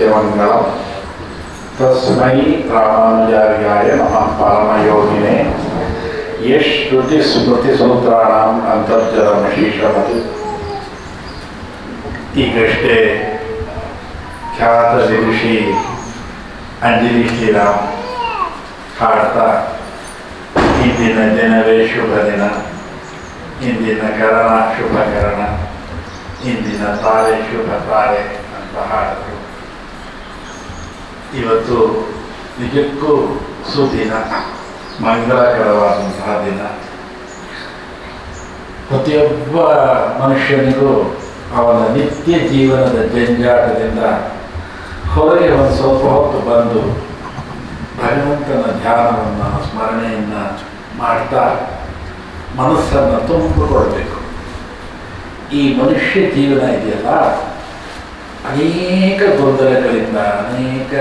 नित्यमङ्गलम् तस्मै रामानुजार्याय नमः परमयोगिने यश्रुतिस्मृतिसूत्राणाम् अन्तर्जलमशीषमति ಈಗಷ್ಟೇ ಖ್ಯಾತ ಋಷಿ ಅಂಜಲಿ ಶ್ರೀರಾಮ್ ಹಾಡ್ತಾ ಇಂದಿನ ದಿನವೇ ಶುಭ ದಿನ ಇಂದಿನ ಕರಣ ಶುಭ ಕರಣ ಇಂದಿನ ತಾರೆ ಶುಭ ತಾರೆ ಅಂತ ಹಾಡಿದ್ರು ಇವತ್ತು ನಿಜಕ್ಕೂ ಸುದಿನ, ಮಂಗಳಕರವಾದಂತಹ ದಿನ. ಪ್ರತಿಯೊಬ್ಬ ಮನುಷ್ಯನಿಗೂ ಅವನ ನಿತ್ಯ ಜೀವನದ ಜಂಜಾಟದಿಂದ ಹೊರಗೆ ಒಂದು ಸ್ವಲ್ಪ ಹೊತ್ತು ಬಂದು ಭಗವಂತನ ಧ್ಯಾನವನ್ನು, ಸ್ಮರಣೆಯನ್ನು ಮಾಡ್ತಾ ಮನಸ್ಸನ್ನು ತುಂಬಿಕೊಳ್ಬೇಕು. ಈ ಮನುಷ್ಯ ಜೀವನ ಇದೆಯಲ್ಲ? ಅನೇಕ ಗೊಂದಲಗಳಿಂದ, ಅನೇಕ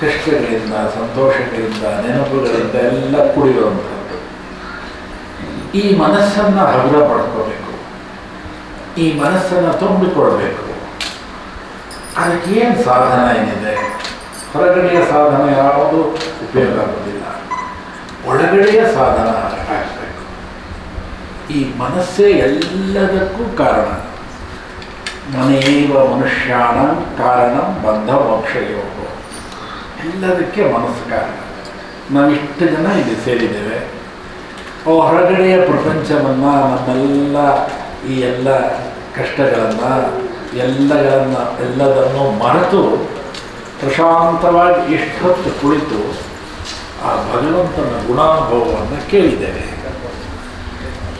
ಕಷ್ಟಗಳಿಂದ, ಸಂತೋಷಗಳಿಂದ, ನೆನಪುಗಳಿಂದ ಎಲ್ಲ ಕುಡಿಯುವಂಥದ್ದು ಈ ಮನಸ್ಸನ್ನು ಹಗುರ ಪಡ್ಕೋಬೇಕು ಈ ಮನಸ್ಸನ್ನು ತುಂಬಿಕೊಳ್ಬೇಕು. ಅದಕ್ಕೇನು ಸಾಧನ ಏನಿದೆ? ಹೊರಗಡೆಯ ಸಾಧನ ಯಾವುದು? ಉಪಯೋಗ ಆಗೋದಿಲ್ಲ ಒಳಗಡೆಯ ಸಾಧನ ಆಗಬೇಕು. ಈ ಮನಸ್ಸೇ ಎಲ್ಲದಕ್ಕೂ ಕಾರಣ. ಮನೆಯವ ಮನುಷ್ಯಾಣ ಕಾರಣ ಬಂಧ ಮೋಕ್ಷಯೋಗ ಎಲ್ಲದಕ್ಕೆ ಮನಸ್ಸು ಕಾರಣ. ನಾವಿಷ್ಟು ಜನ ಇಲ್ಲಿ ಸೇರಿದ್ದೇವೆ. ಅವು ಹೊರಗಡೆಯ ಪ್ರಪಂಚವನ್ನು ನಮ್ಮೆಲ್ಲ ಈ ಎಲ್ಲ ಕಷ್ಟಗಳನ್ನು, ಎಲ್ಲಗಳನ್ನು, ಎಲ್ಲದನ್ನು ಮರೆತು ಪ್ರಶಾಂತವಾಗಿ ಇಷ್ಟೊತ್ತು ಕುಳಿತು ಆ ಭಗವಂತನ ಗುಣಾನುಭವವನ್ನು ಕೇಳಿದ್ದೇವೆ.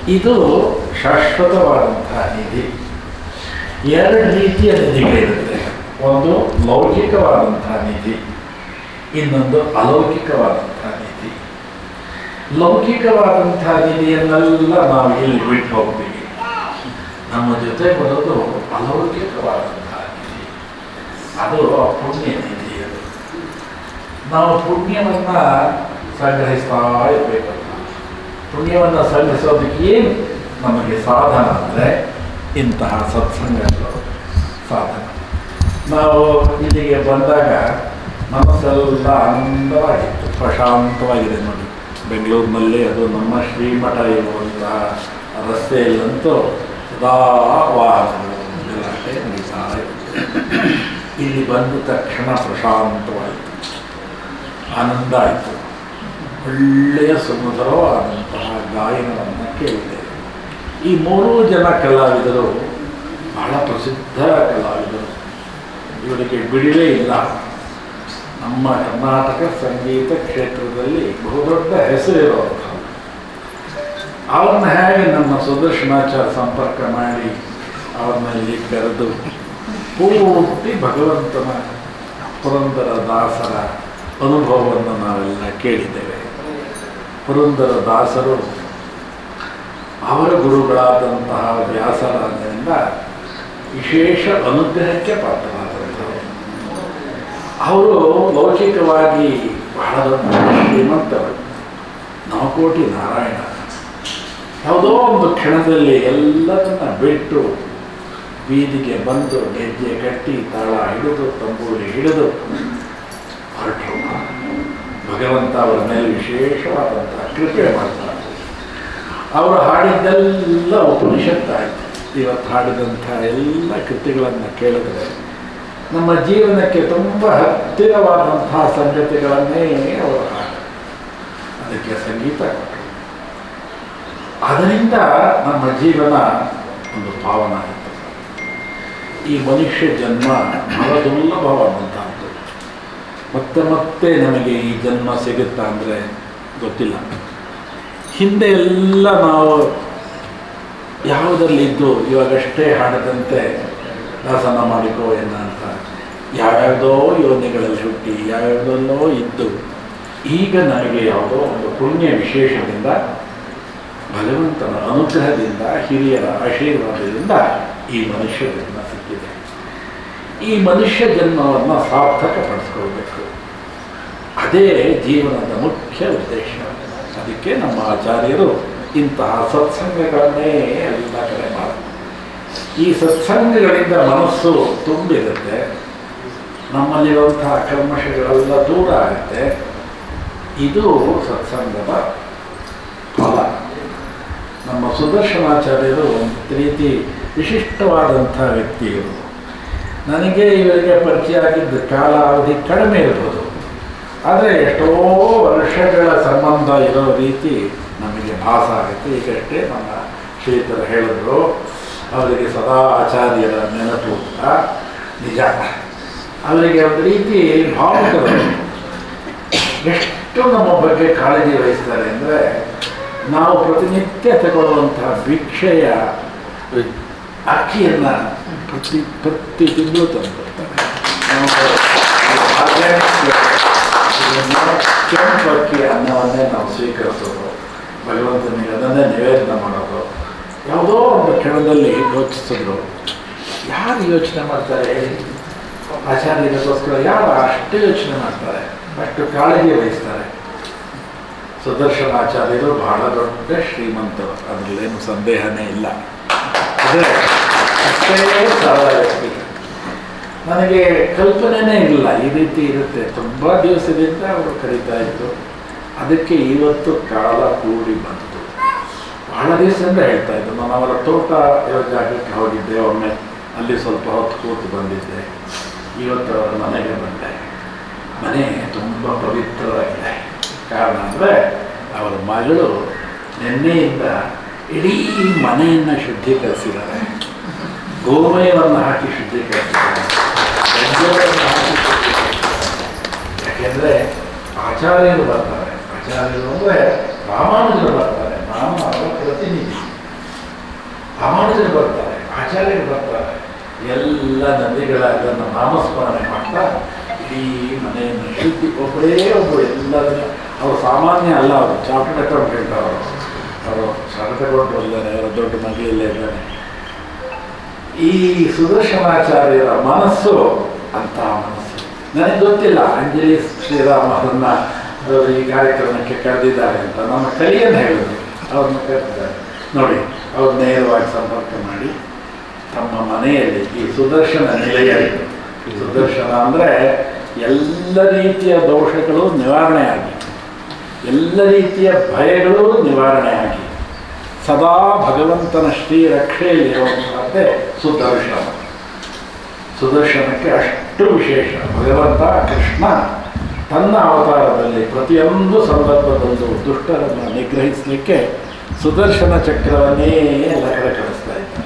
ಇದು ಶಾಶ್ವತವಾದಂತಹ ನಿಧಿ. ಎರಡು ರೀತಿಯ ನಿಧಿಗಳಿರುತ್ತೆ ಒಂದು ಲೌಕಿಕವಾದಂತಹ ನಿಧಿ ಇನ್ನೊಂದು ಅಲೌಕಿಕವಾದಂತಹ ನಿಧಿ ಲೌಕಿಕವಾದಂತಹ ನಿಧಿಯನ್ನೆಲ್ಲ ನಾವು ಇಲ್ಲಿ ಬಿಟ್ಟು ಹೋಗ್ತೀವಿ. ನಮ್ಮ ಜೊತೆ ಬರೋದು ಅಲೌಕಿಕವಾದಂತಹ ನಿಧಿ ಅದು ಪುಣ್ಯ ನಿಧಿ ಅದು. ನಾವು ಪುಣ್ಯವನ್ನು ಸಂಗ್ರಹಿಸ್ತಾ ಇರಬೇಕು ಪುಣ್ಯವನ್ನು ಸಂಗ್ರಹಿಸೋದಕ್ಕೆ ಏನು ನಮಗೆ ಸಾಧನ ಅಂದರೆ ಇಂತಹ ಸತ್ಸಂಗಗಳು ಸಾಧನ ನಾವು ಇಲ್ಲಿಗೆ ಬಂದಾಗ ಮನಸ್ಸೆಲ್ಲ ಆನಂದವಾಗಿತ್ತು ಪ್ರಶಾಂತವಾಗಿದೆ ನೋಡಿ. ಬೆಂಗಳೂರಿನಲ್ಲಿ ಅದು ನಮ್ಮ ಶ್ರೀಮಠ ಇರುವಂತಹ ರಸ್ತೆಯಲ್ಲಂತೂ ಸದಾ ವಾಹನಗಳು ಗಲಾಟೆ ಇಲ್ಲಿ ಬಂದ ತಕ್ಷಣ ಪ್ರಶಾಂತವಾಯಿತು. ಆನಂದ ಆಯಿತು. ಒಳ್ಳೆಯ ಸುಮಧುರವಾದಂತಹ ಗಾಯನವನ್ನು ಕೇಳಿದೆ. ಈ ಮೂರೂ ಜನ ಕಲಾವಿದರು ಬಹಳ ಪ್ರಸಿದ್ಧ ಕಲಾವಿದರು. ಇವರಿಗೆ ಬಿಡಿಲೇ ಇಲ್ಲ. ನಮ್ಮ ಕರ್ನಾಟಕ ಸಂಗೀತ ಕ್ಷೇತ್ರದಲ್ಲಿ ಬಹುದೊಡ್ಡ ಹೆಸರಿರುವಂಥ ಅವ್ರನ್ನ ಹೇಗೆ ನಮ್ಮ ಸುದರ್ಶನಾಚಾರ ಸಂಪರ್ಕ ಮಾಡಿ ಅವ್ರನ್ನ ಇಲ್ಲಿ ಕರೆದು ಪೂರ್ತಿ ಭಗವಂತನ ಪುರಂದರ ದಾಸರ ಅನುಭವವನ್ನು ನಾವೆಲ್ಲ ಕೇಳಿದ್ದೇವೆ. ಪುರಂದರ ದಾಸರು ಅವರ ಗುರುಗಳಾದಂತಹ ವ್ಯಾಸರಾದ್ದರಿಂದ ವಿಶೇಷ ಅನುಗ್ರಹಕ್ಕೆ ಪಾತ್ರರಾದಂಥವರು ಅವರು ಲೌಕಿಕವಾಗಿ ಬಹಳ ದೊಡ್ಡ ಶ್ರೀಮಂತರು. ನವಕೋಟಿ ನಾರಾಯಣ. ಯಾವುದೋ ಒಂದು ಕ್ಷಣದಲ್ಲಿ ಎಲ್ಲದನ್ನ ಬಿಟ್ಟು ಬೀದಿಗೆ ಬಂದು ಗೆಜ್ಜೆ ಕಟ್ಟಿ ತಾಳ ಹಿಡಿದು ತಂಬೂರಿ ಹಿಡಿದು ಹೊರಟರು ಭಗವಂತ ಅವರ ಮೇಲೆ ವಿಶೇಷವಾದಂತಹ ಕೃಪೆ ಮಾಡ್ತಾರೆ. ಅವರು ಹಾಡಿದ್ದೆಲ್ಲ ಉಪನಿಷತ್ತಾಯಿತು ಇವತ್ತು ಹಾಡಿದಂಥ ಎಲ್ಲ ಕೃತಿಗಳನ್ನು ಕೇಳಿದ್ರೆ ನಮ್ಮ ಜೀವನಕ್ಕೆ ತುಂಬ ಹತ್ತಿರವಾದಂತಹ ಸಂಗತಿಗಳನ್ನೇ ಅವರು ಹಾಡು ಅದಕ್ಕೆ ಸಂಗೀತ ಕೊಟ್ಟರು ಅದರಿಂದ ನಮ್ಮ ಜೀವನ ಒಂದು ಪಾವನ ಆಯಿತು. ಈ ಮನುಷ್ಯ ಜನ್ಮ ಬಹಳ ಮತ್ತೆ ಮತ್ತೆ ನಮಗೆ ಈ ಜನ್ಮ ಸಿಗುತ್ತಾ ಅಂದರೆ ಗೊತ್ತಿಲ್ಲ. ಹಿಂದೆ ಎಲ್ಲ ನಾವು ಯಾವುದರಲ್ಲಿದ್ದು ಇವಾಗಷ್ಟೇ ಹಾಡದಂತೆ ದಾಸನ ಮಾಡಿಕೋ ಎನ್ನ ಅಂತ. ಯಾವ್ಯಾವುದೋ ಯೋಜನೆಗಳಲ್ಲಿ ಹುಟ್ಟಿ, ಯಾವ್ಯಾವುದಲ್ಲೋ ಇದ್ದು. ಈಗ ನನಗೆ ಯಾವುದೋ ಒಂದು ಪುಣ್ಯ ವಿಶೇಷದಿಂದ, ಭಗವಂತನ ಅನುಗ್ರಹದಿಂದ, ಹಿರಿಯರ ಆಶೀರ್ವಾದದಿಂದ ಈ ಮನುಷ್ಯ ಜನ್ಮ ಸಿಕ್ಕಿದೆ. ಈ ಮನುಷ್ಯ ಜನ್ಮವನ್ನು ಸಾರ್ಥಕಪಡಿಸ್ಕೊಳ್ಬೇಕು. ಅದೇ ಜೀವನದ ಮುಖ್ಯ ಉದ್ದೇಶ. ಅದಕ್ಕೆ ನಮ್ಮ ಆಚಾರ್ಯರು ಇಂತಹ ಸತ್ಸಂಗಗಳನ್ನೇ ಎಲ್ಲ ಕಡೆ ಮಾಡಿ ಈ ಸತ್ಸಂಗಗಳಿಂದ ಮನಸ್ಸು ತುಂಬಿರುತ್ತೆ, ನಮ್ಮಲ್ಲಿರುವಂತಹ ಕಲ್ಮಶಗಳೆಲ್ಲ ದೂರ ಆಗುತ್ತೆ. ಇದು ಸತ್ಸಂಗದ ಫಲ. ನಮ್ಮ ಸುದರ್ಶನಾಚಾರ್ಯರು ಒಂದು ರೀತಿ ವಿಶಿಷ್ಟವಾದಂಥ ವ್ಯಕ್ತಿಯರು ನನಗೆ ಇವರಿಗೆ ಪರಿಚಯ ಆಗಿದ್ದ ಕಾಲಾವಧಿ ಕಡಿಮೆ ಇರ್ಬೋದು. ಆದರೆ ಎಷ್ಟೋ ವರ್ಷಗಳ ಸಂಬಂಧ ಇರೋ ರೀತಿ ನಮಗೆ ಭಾಸ ಆಗುತ್ತೆ. ಈಗಷ್ಟೇ ನಮ್ಮ ಶ್ರೀತರು ಹೇಳಿದ್ರು, ಅವರಿಗೆ ಸದಾ ಆಚಾರ್ಯರ ನೆನಪು ಅಂತ ನಿಜ. ಅವರಿಗೆ ಒಂದು ರೀತಿ ಭಾವುಕರು. ಎಷ್ಟು ನಮ್ಮ ಬಗ್ಗೆ ಕಾಳಜಿ ವಹಿಸ್ತಾರೆ ಅಂದರೆ ನಾವು ಪ್ರತಿನಿತ್ಯ ತಗೊಳ್ಳುವಂತಹ ಭಿಕ್ಷೆಯ ಅಕ್ಕಿಯನ್ನು ಪ್ರತಿ ಪ್ರತಿ ತಿಂಗಳು ತಂದುಕೊಡ್ತಾರೆ ನಾವು organic ಕೆಂಪು ಅಕ್ಕಿ ಅನ್ನವನ್ನೇ ನಾವು ಸ್ವೀಕರಿಸೋದು ಭಗವಂತನಿಗೆ ಅದನ್ನೇ ನಿವೇದನೆ ಮಾಡೋದು ಯಾವುದೋ ಒಂದು ಕ್ಷಣದಲ್ಲಿ ಯೋಚಿಸಿದ್ರು ಯಾರು ಯೋಚನೆ ಮಾಡ್ತಾರೆ? ಹೇಳಿ ಆಚಾರ್ಯರಿಗೋಸ್ಕರ ಯಾರು ಅಷ್ಟು ಯೋಚನೆ ಮಾಡ್ತಾರೆ? ಅಷ್ಟು ಕಾಳಜಿ ವಹಿಸ್ತಾರೆ. ಸುದರ್ಶನ ಆಚಾರ್ಯರು ಬಹಳ ದೊಡ್ಡ ಶ್ರೀಮಂತರು. ಅದರಲ್ಲೇನು ಸಂದೇಹನೇ ಇಲ್ಲ. ಆದರೆ ಅಷ್ಟೇ ಸರಳ ವ್ಯಕ್ತಿ. ನನಗೆ ಕಲ್ಪನೆನೇ ಇಲ್ಲ. ಈ ರೀತಿ ಇರುತ್ತೆ. ತುಂಬ ದಿವಸದಿಂದ ಅವರು ಕರೀತಾ ಇದ್ದರು ಅದಕ್ಕೆ ಇವತ್ತು ಕಾಲ ಕೂಡಿ ಬಂತು. ಬಹಳ ದಿವಸದಿಂದ ಹೇಳ್ತಾ ಇದ್ದರು ನಾನು ಅವರ ತೋಟ ಜಾಗಕ್ಕೆ ಹೋಗಿದ್ದೆ. ಒಮ್ಮೆ ಅಲ್ಲಿ ಸ್ವಲ್ಪ ಹೊತ್ತು ಕೂತು ಬಂದಿದ್ದೆ. ಇವತ್ತು ಅವರ ಮನೆಗೆ ಬಂದೆ. ಮನೆ ತುಂಬ ಪವಿತ್ರವಾಗಿದೆ. ಕಾರಣ ಅಂದರೆ ಅವರ ಮಗಳು ನಿನ್ನೆಯಿಂದ ಇಡೀ ಮನೆಯನ್ನು ಶುದ್ಧೀಕರಿಸಿದ್ದಾರೆ. ಗೋಮಯವನ್ನು ಹಾಕಿ ಶುದ್ಧೀಕರಿಸಿದ್ದಾರೆ. ಯಾಕೆಂದ್ರೆ ಆಚಾರ್ಯರು ಬರ್ತಾರೆ. ಆಚಾರ್ಯರು ಅಂದರೆ ರಾಮಾನುಜರು ಬರ್ತಾರೆ. ನಾನು ಅವರ ಪ್ರತಿನಿಧಿ. ರಾಮಾನುಜರು ಬರ್ತಾರೆ, ಆಚಾರ್ಯರು ಬರ್ತಾರೆ. ಎಲ್ಲ ನದಿಗಳ ಅದನ್ನು ನಾಮಸ್ಮರಣೆ ಮಾಡ್ತಾ ಇಡೀ ಮನೆಯನ್ನು ಶುದ್ಧಿ ಒಬ್ಬರೇ ಒಬ್ಬರು ಎಲ್ಲರನ್ನ ಅವರು ಸಾಮಾನ್ಯ ಅಲ್ಲ ಅವರು ಚಾರ್ಟೆಡ್ ಅಕೌಂಟ್ ಹೇಳ್ತಾರೆ ಅವರು. ಶಾಲೆ ತಗೊಂಡು ಇದ್ದಾರೆ, ಅವರ ದೊಡ್ಡ ನದಿಯಲ್ಲೇ ಇದ್ದಾರೆ. ಈ ಸುದರ್ಶನಾಚಾರ್ಯರ ಮನಸ್ಸು ಮನಸ್ಸು ನನಗೆ ಗೊತ್ತಿಲ್ಲ, ಅಂಜಲಿ ಶ್ರೀರಾಮ್ ಅವರನ್ನ ಅವರು ಈ ಕಾರ್ಯಕ್ರಮಕ್ಕೆ ಕರೆದಿದ್ದಾರೆ ಅಂತ. ನಮ್ಮ ಕಲಿಯನ್ನು ಹೇಳಿದ್ರು ಅವ್ರನ್ನ ಕರೆದಿದ್ದಾರೆ. ನೋಡಿ, ಅವ್ರು ನೇರವಾಗಿ ಸಂಪರ್ಕ ಮಾಡಿ, ತಮ್ಮ ಮನೆಯಲ್ಲಿ ಈ ಸುದರ್ಶನ ನಿಲಯ ಈ ಸುದರ್ಶನ ಅಂದರೆ ಎಲ್ಲ ರೀತಿಯ ದೋಷಗಳು ನಿವಾರಣೆ ಆಗಿ, ಎಲ್ಲ ರೀತಿಯ ಭಯಗಳು ನಿವಾರಣೆ ಆಗಿ, ಸದಾ ಭಗವಂತನ ಶ್ರೀ ರಕ್ಷೆಯಲ್ಲಿರುವಂತಹದ್ದೇ ಸುದರ್ಶನ. ಸುದರ್ಶನಕ್ಕೆ ಅಷ್ಟು ವಿಶೇಷ. ಭಗವಂತ ಕೃಷ್ಣ ತನ್ನ ಅವತಾರದಲ್ಲಿ ಪ್ರತಿಯೊಂದು ಸಂದರ್ಭದಲ್ಲೂ ದುಷ್ಟರನ್ನು ನಿಗ್ರಹಿಸಲಿಕ್ಕೆ ಸುದರ್ಶನ ಚಕ್ರವನ್ನೇ ಎಲ್ಲ ಕಡೆ ಕಳಿಸ್ತಾ ಇತ್ತು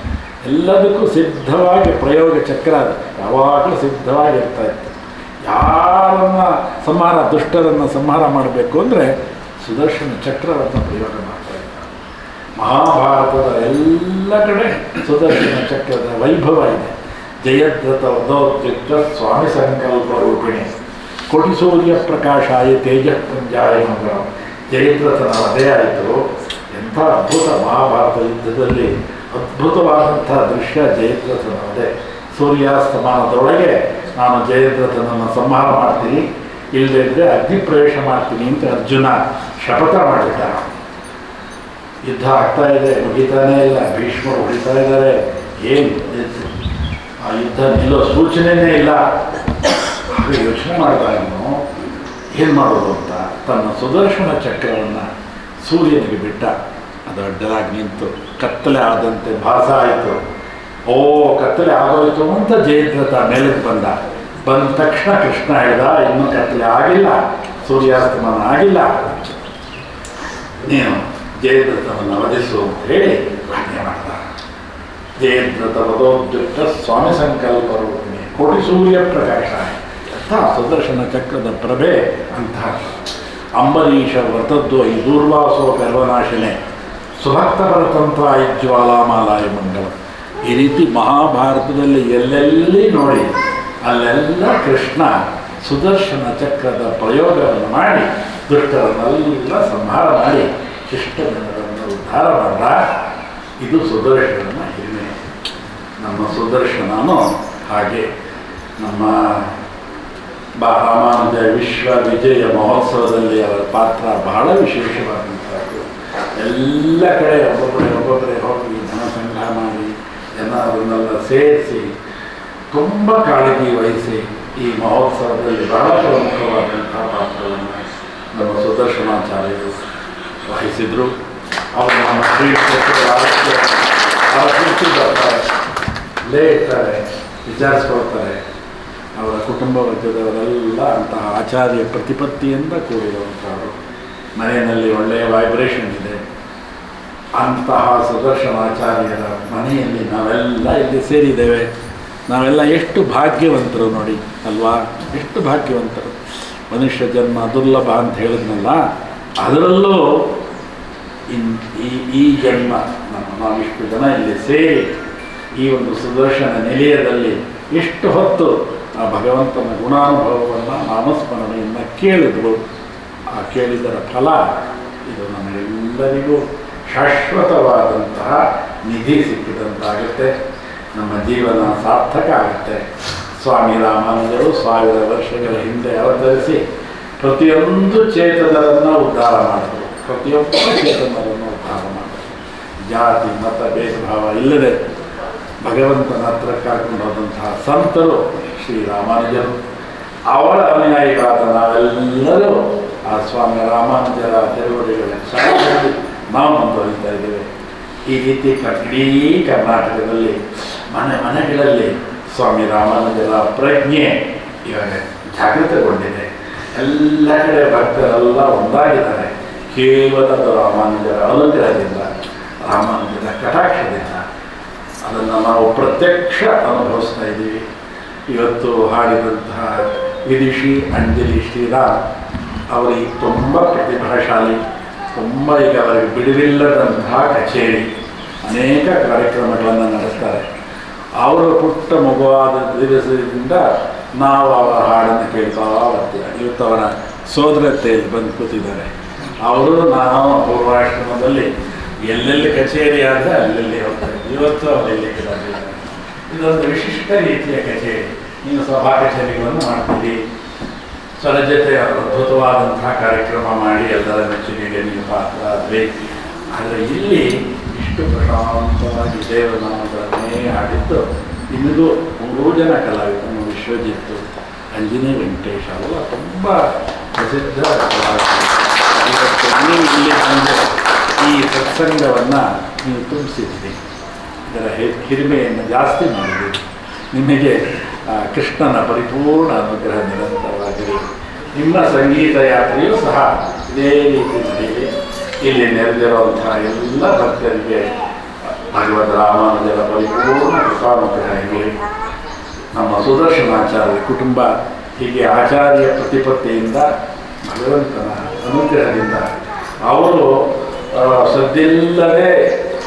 ಎಲ್ಲದಕ್ಕೂ ಸಿದ್ಧವಾಗಿ ಪ್ರಯೋಗ ಚಕ್ರ ಯಾವಾಗಲೂ ಸಿದ್ಧವಾಗಿರ್ತಾ ಇತ್ತು. ಯಾರನ್ನ ಸಂಹಾರ, ದುಷ್ಟರನ್ನು ಸಂಹಾರ ಮಾಡಬೇಕು ಅಂದರೆ ಸುದರ್ಶನ ಚಕ್ರವನ್ನು ಪ್ರಯೋಗ ಮಾಡ್ತಾ ಇದ್ದ. ಮಹಾಭಾರತದ ಎಲ್ಲ ಕಡೆ ಸುದರ್ಶನ ಚಕ್ರದ ವೈಭವ ಇದೆ. ಜಯದ್ರಥ ವದೋದ್ಯುಕ್ತ ಸ್ವಾಮಿ ಸಂಕಲ್ಪ ರೂಪಿಣಿ ಕೋಟಿ ಸೂರ್ಯ ಪ್ರಕಾಶಾಯ ತೇಜ ಪುಂಜಾಯ ಮಂಗಳ. ಜಯದ್ರಥನ ವಧೆ ಆಯಿತು. ಎಂಥ ಅದ್ಭುತ ಮಹಾಭಾರತ ಯುದ್ಧದಲ್ಲಿ ಅದ್ಭುತವಾದಂಥ ದೃಶ್ಯ ಜಯದ್ರಥನ ವಧೆ ಸೂರ್ಯಾಸ್ತಮಾನದೊಳಗೆ ನಾನು ಜಯದ್ರಥನನ್ನು ಸಂಹಾರ ಮಾಡ್ತೀನಿ. ಇಲ್ಲದಿದ್ದರೆ ಅಗ್ನಿ ಪ್ರವೇಶ ಮಾಡ್ತೀನಿ ಅಂತ ಅರ್ಜುನ ಶಪಥ ಮಾಡಿದ್ದ ಯುದ್ಧ ಆಗ್ತಾ ಇದೆ, ಮುಗಿತಾನೇ ಇಲ್ಲ. ಭೀಷ್ಮರು ಹೊಡಿತಾ ಇದ್ದಾರೆ. ಏನು? ಇದು? ಸೂಚನೆಯೇ ಇಲ್ಲ. ಯೋಚನೆ ಇವನು ಏನು ಮಾಡೋದು ಅಂತ ತನ್ನ ಸುದರ್ಶನ ಚಕ್ರವನ್ನು ಸೂರ್ಯನಿಗೆ ಬಿಟ್ಟ. ಅದು ಅಡ್ಡಲಾಗಿ ನಿಂತು, ಕತ್ತಲೆ ಆದಂತೆ ಭಾಸ ಆಯಿತು. ಓ, ಕತ್ತಲೆ ಆಗೋಯ್ತು ಅಂತ ಜಯದ್ರಥ ಮೇಲಕ್ಕೆ ಬಂದ. ಬಂದ ತಕ್ಷಣ ಕೃಷ್ಣ ಹೇಳ್ದ, ಇನ್ನೂ ಕತ್ತಲೆ ಆಗಿಲ್ಲ, ಸೂರ್ಯಾಸ್ತಮಾನ ಆಗಿಲ್ಲ. ನೀನು ಜಯದ್ರಥವನ್ನು ವಧಿಸು ಅಂತ ಹೇಳಿ ವಧೋದ್ಯುಕ್ತ ಸ್ವಾಮಿ ಸಂಕಲ್ಪ ರೂಪಿಣಿ ಕೋಟಿ ಸೂರ್ಯ ಪ್ರಕಾಶ ಅಂತ ಸುದರ್ಶನ ಚಕ್ರದ ಪ್ರಭೆ ಅಂತ. ಅಂಬರೀಷ ವ್ರತದ್ದು ಈ ದೂರ್ವಾಸೋ ಗರ್ವನಾಶನೆ ಸುಭಕ್ತ ಪರತಂತ್ರ ಜ್ವಾಲಾಮಾಲಾಯ ಮಂಗಳ. ಈ ರೀತಿ ಮಹಾಭಾರತದಲ್ಲಿ ಎಲ್ಲೆಲ್ಲಿ ನೋಡಿ, ಅಲ್ಲೆಲ್ಲ ಕೃಷ್ಣ ಸುದರ್ಶನ ಚಕ್ರದ ಪ್ರಯೋಗವನ್ನು ಮಾಡಿ, ದುಷ್ಟರನ್ನೆಲ್ಲ ಸಂಹಾರ ಮಾಡಿ ಶಿಷ್ಟಜನರನ್ನು ಉದ್ಧಾರ ಮಾಡ್ದ. ಇದು ಸುದರ್ಶನನ ಹಿರಿಮೆ ನಮ್ಮ ಸುದರ್ಶನನು ಹಾಗೆ ನಮ್ಮ ಬಾ ರಾಮಾನುಜ ವಿಶ್ವ ವಿಜಯ ಮಹೋತ್ಸವದಲ್ಲಿ ಅವರ ಪಾತ್ರ ಬಹಳ ವಿಶೇಷವಾದಂಥದ್ದು ಎಲ್ಲ ಕಡೆ ಒಬ್ಬೊಬ್ಬರೇ ಒಬ್ಬೊಬ್ಬರೇ ಹೋಗಿ ಧನ ಸಂಗ್ರಹ ಮಾಡಿ ಜನ ಅದನ್ನೆಲ್ಲ ಸೇರಿಸಿ, ತುಂಬ ಕಾಳಜಿ ವಹಿಸಿ ಈ ಮಹೋತ್ಸವದಲ್ಲಿ ಬಹಳ ಪ್ರಮುಖವಾದಂಥ ಪಾತ್ರವನ್ನು ನಮ್ಮ ಸುದರ್ಶನಾಚಾರ್ಯರು ವಹಿಸಿದರು. ಅವರು ನಮ್ಮ ಶ್ರೀ ಕ್ಷೇತ್ರದ ಅವರ ಲೇ ಇರ್ತಾರೆ ವಿಚಾರಿಸ್ಕೊಳ್ತಾರೆ. ಅವರ ಕುಟುಂಬ ವರ್ಗದವರೆಲ್ಲ ಅಂತಹ ಆಚಾರ್ಯ ಪ್ರತಿಪತ್ತಿಯಿಂದ ಕೂಡಿರುವಂಥವರು. ಮನೆಯಲ್ಲಿ ಒಳ್ಳೆಯ ವೈಬ್ರೇಷನ್ ಇದೆ. ಅಂತಹ ಸುದರ್ಶನಾಚಾರ್ಯರ ಮನೆಯಲ್ಲಿ ನಾವೆಲ್ಲ ಇಲ್ಲಿ ಸೇರಿದ್ದೇವೆ. ನಾವೆಲ್ಲ ಎಷ್ಟು ಭಾಗ್ಯವಂತರು ನೋಡಿ, ಅಲ್ವಾ? ಎಷ್ಟು ಭಾಗ್ಯವಂತರು. ಮನುಷ್ಯ ಜನ್ಮ ದುರ್ಲಭ ಅಂತ ಹೇಳಿದ್ನಲ್ಲ, ಅದರಲ್ಲೂ ಇನ್ ಈ ಈ ಜನ್ಮ ನಮ್ಮ ನಾವಿಷ್ಟು ಜನ ಇಲ್ಲಿ ಸೇರಿ ಈ ಒಂದು ಸುದರ್ಶನ ನಿಲಯದಲ್ಲಿ ಎಷ್ಟು ಹೊತ್ತು ಆ ಭಗವಂತನ ಗುಣಾನುಭವವನ್ನು ನಾಮಸ್ಮರಣೆಯನ್ನು ಕೇಳಿದ್ರು, ಆ ಕೇಳಿದರ ಫಲ ಇದು ನಮಗೆಲ್ಲರಿಗೂ ಶಾಶ್ವತವಾದಂತಹ ನಿಧಿ ಸಿಕ್ಕಿದಂತಾಗುತ್ತೆ. ನಮ್ಮ ಜೀವನ ಸಾರ್ಥಕ ಆಗುತ್ತೆ. ಸ್ವಾಮಿ ರಾಮಾನುಜರು ಸಾವಿರ ವರ್ಷಗಳ ಹಿಂದೆ ಅವತರಿಸಿ ಪ್ರತಿಯೊಂದು ಚೇತನರನ್ನು ಉದ್ಧಾರ ಮಾಡಿದರು. ಪ್ರತಿಯೊಬ್ಬ ಚೇತನರನ್ನು ಉದ್ಧಾರ ಮಾಡಿದರು. ಜಾತಿ, ಮತ ಭೇದಭಾವ ಇಲ್ಲದೆ ಭಗವಂತನ ಹತ್ರ ಕರ್ಕೊಂಡು ಹೋದಂತಹ ಸಂತರು ಶ್ರೀರಾಮಾನುಜರು ಅವರ ಅನುಯಾಯಿಗಳಾದ ನಾವೆಲ್ಲರೂ ಆ ಸ್ವಾಮಿ ರಾಮಾನುಜರ ತಿರುವಡಿಗಳ ಶಾಲೆಯಲ್ಲಿ ನಾವು ಮುಂದುವರಿತಾ ಇದ್ದೇವೆ. ಈ ರೀತಿ ಕ- ಇಡೀ ಕರ್ನಾಟಕದಲ್ಲಿ, ಮನೆ ಮನೆಗಳಲ್ಲಿ ಸ್ವಾಮಿ ರಾಮಾನುಜರ ಪ್ರಜ್ಞೆ ಇವಾಗ ಜಾಗೃತಗೊಂಡಿದೆ. ಎಲ್ಲ ಕಡೆ ಭಕ್ತರೆಲ್ಲ ಒಂದಾಗಿದ್ದಾರೆ. ಕೇವಲ ರಾಮಾನುಜರ ಅನುಗ್ರಹದಿಂದ, ರಾಮಾನುಜರ ಕಟಾಕ್ಷದಿಂದ. ಅದನ್ನು ನಾವು ಪ್ರತ್ಯಕ್ಷ ಅನುಭವಿಸ್ತಾ ಇದ್ದೀವಿ. ಇವತ್ತು ಹಾಡಿದಂತಹ ವಿದುಷಿ ಅಂಜಲಿ, ಶ್ರೀರಾಮ್ ಅವರಿಗೆ ತುಂಬ ಪ್ರತಿಭಾಶಾಲಿ, ತುಂಬ ಈಗ ಅವರಿಗೆ ಬಿಡುವಿಲ್ಲದಂತಹ ಕಚೇರಿ, ಅನೇಕ ಕಾರ್ಯಕ್ರಮಗಳನ್ನು ನಡೆಸ್ತಾರೆ. ಅವರ ಪುಟ್ಟ ಮಗುವಾದ ದಿವಸದಿಂದ ನಾವು ಅವರ ಹಾಡನ್ನು ಕೇಳ್ತಾ ಬರ್ತೀವಿ. ಇವತ್ತು ಅವರ ಸೋದರತೆಯಲ್ಲಿ ಬಂದು ಕೂತಿದ್ದಾರೆ. ಅವರು ನಾವು ಪೂರ್ವಾಶ್ರಮದಲ್ಲಿ ಎಲ್ಲೆಲ್ಲಿ ಕಚೇರಿ ಆದರೆ ಅಲ್ಲೆಲ್ಲಿ ಹೋಗ್ತಾರೆ. ಇವತ್ತು ಅವರು ಎಲ್ಲಿ ಇದೊಂದು ವಿಶಿಷ್ಟ ರೀತಿಯ ಕಚೇರಿ. ನೀವು ಸಭಾ ಕಚೇರಿಗಳನ್ನು ಮಾಡ್ತೀರಿ ಸ್ವರಜತೆ ಅದ್ಭುತವಾದಂತಹ ಕಾರ್ಯಕ್ರಮ ಮಾಡಿ ಎಲ್ಲರ ಮೆಚ್ಚುಗೆಗೆ ನೀವು ಪಾತ್ರ ಆದರೆ. ಆದರೆ ಇಲ್ಲಿ ಇಷ್ಟು ಪ್ರಶಾಂತವಾಗಿ ದೇವನಾಮಗಳನ್ನೇ ಆಡಿದ್ದು ಇಂದು ಮೂರೂ ಜನ ಕಲಾವಿದರು ವಿಶ್ವಜಿತ್ತು ಅಂಜನೇ ವೆಂಕಟೇಶ್ ಅವರು ತುಂಬ ಪ್ರಸಿದ್ಧ ಕಲಾವಿದರು. ಇವತ್ತು ಇಲ್ಲಿ ಈ ಸತ್ಸಂಗವನ್ನು ನೀವು ತುಂಬಿಸಿದ್ದೀರಿ ಇದರ ಹಿರಿಮೆಯನ್ನು ಜಾಸ್ತಿ ಮಾಡಿದ್ದೀರಿ. ನಿಮಗೆ ಕೃಷ್ಣನ ಪರಿಪೂರ್ಣ ಅನುಗ್ರಹ ನಿರಂತರವಾಗಿದೆ ನಿಮ್ಮ ಸಂಗೀತ ಯಾತ್ರೆಯೂ ಸಹ ಇದೇ ರೀತಿ ನಡೆಯಿದೆ ಇಲ್ಲಿ ನೆರೆದಿರುವಂತಹ ಎಲ್ಲ ಭಕ್ತರಿಗೆ, ಭಗವದ್ ರಾಮಾನುಜರ ಪರಿಪೂರ್ಣ ಕೃಪಾನುಗ್ರಹ ಇರಲಿ. ನಮ್ಮ ಸುದರ್ಶನಾಚಾರ್ಯ ಕುಟುಂಬ, ಹೀಗೆ ಆಚಾರ್ಯ ಪ್ರತಿಪತ್ತಿಯಿಂದ ಭಗವಂತನ ಅನುಗ್ರಹದಿಂದ ಅವರು ಸದ್ದಿಲ್ಲದೆ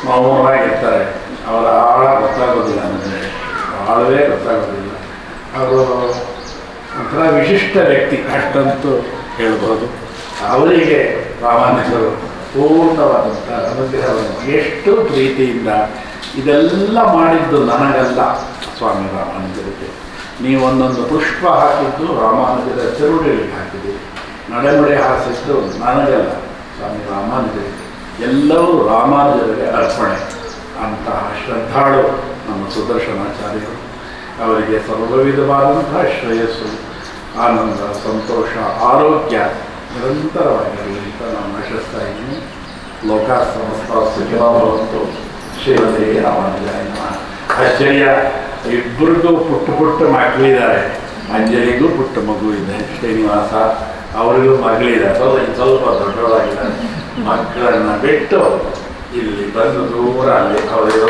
ಮೌನವಾಗಿರ್ತಾರೆ. ಅವರ ಆಳ ಗೊತ್ತಾಗೋದಿಲ್ಲ ಅಂದರೆ ಆಳವೇ ಗೊತ್ತಾಗೋದಿಲ್ಲ. ಅವರು ಒಂಥರ ವಿಶಿಷ್ಟ ವ್ಯಕ್ತಿ ಅಷ್ಟಂತೂ ಹೇಳ್ಬೋದು. ಅವರಿಗೆ ರಾಮಾನುಜರು ಪೂರ್ಣವಾದಂಥ ಅನುಗ್ರಹವನ್ನು ಎಷ್ಟು ಪ್ರೀತಿಯಿಂದ ಇದೆಲ್ಲ ಮಾಡಿದ್ದು ನನಗಲ್ಲ ಸ್ವಾಮಿ ರಾಮಾನುಜರಿಗೆ. ನೀವು ಒಂದೊಂದು ಪುಷ್ಪ ಹಾಕಿದ್ದು ರಾಮಾನುಜರ ಚರುಡಿಗೆ ಹಾಕಿದ್ದೀರಿ. ನಡೆಮುಡಿ ಹಾಸಿದ್ದು ನನಗಲ್ಲ ಸ್ವಾಮಿ ರಾಮಾನುಜರಿಗೆ. ಎಲ್ಲವೂ ರಾಮಾನುಜರಿಗೆ ಅರ್ಪಣೆ. ಅಂತಹ ಶ್ರದ್ಧಾಳು ನಮ್ಮ ಸುದರ್ಶನಾಚಾರ್ಯರು. ಅವರಿಗೆ ಸರ್ವವಿಧವಾದಂತಹ ಶ್ರೇಯಸ್ಸು, ಆನಂದ, ಸಂತೋಷ, ಆರೋಗ್ಯ ನಿರಂತರವಾಗಿರಲಿ ಅಂತ ನಾನು ಆಶಿಸ್ತಾ ಇದ್ದೀನಿ ಲೋಕ ಸಮಸ್ತ ನಮಃ. ಆಶ್ಚರ್ಯ, ಇಬ್ಬರಿಗೂ ಪುಟ್ಟ ಪುಟ್ಟ ಮಕ್ಕಳಿದ್ದಾರೆ. ಅಂಜಲಿಗೂ ಪುಟ್ಟ ಮಗು ಇದೆ. ಶ್ರೀನಿವಾಸ, ಅವರಿಗೂ ಮಗಳಿದ್ದಾರೆ. ಸ್ವಲ್ಪ ದೊಡ್ಡವರಾಗಿದ್ದಾರೆ. ಮಕ್ಕಳನ್ನ ಬಿಟ್ಟು ಇಲ್ಲಿ ಬಂದು ದೂರ ಅಲ್ಲಿ ಅವರಿರೋ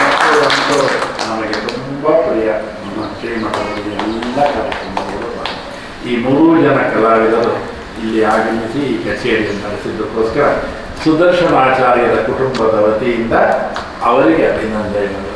ಮಕ್ಕಳು ನಮಗೆ ತುಂಬ ಪ್ರಿಯ ನಮ್ಮ ಶ್ರೀಮಠದಲ್ಲಿ ಎಲ್ಲ ಕಾರ್ಯಕ್ರಮಗಳು. ಈ ಮೂರು ಜನ ಕಲಾವಿದರು ಇಲ್ಲಿ ಆಗಮಿಸಿ ಈ ಕಚೇರಿಯನ್ನು ನಡೆಸಿದ್ದಕ್ಕೋಸ್ಕರ ಸುದರ್ಶನಾಚಾರ್ಯರ ಕುಟುಂಬದ ವತಿಯಿಂದ ಅವರಿಗೆ ಅಭಿನಂದನೆಗಳು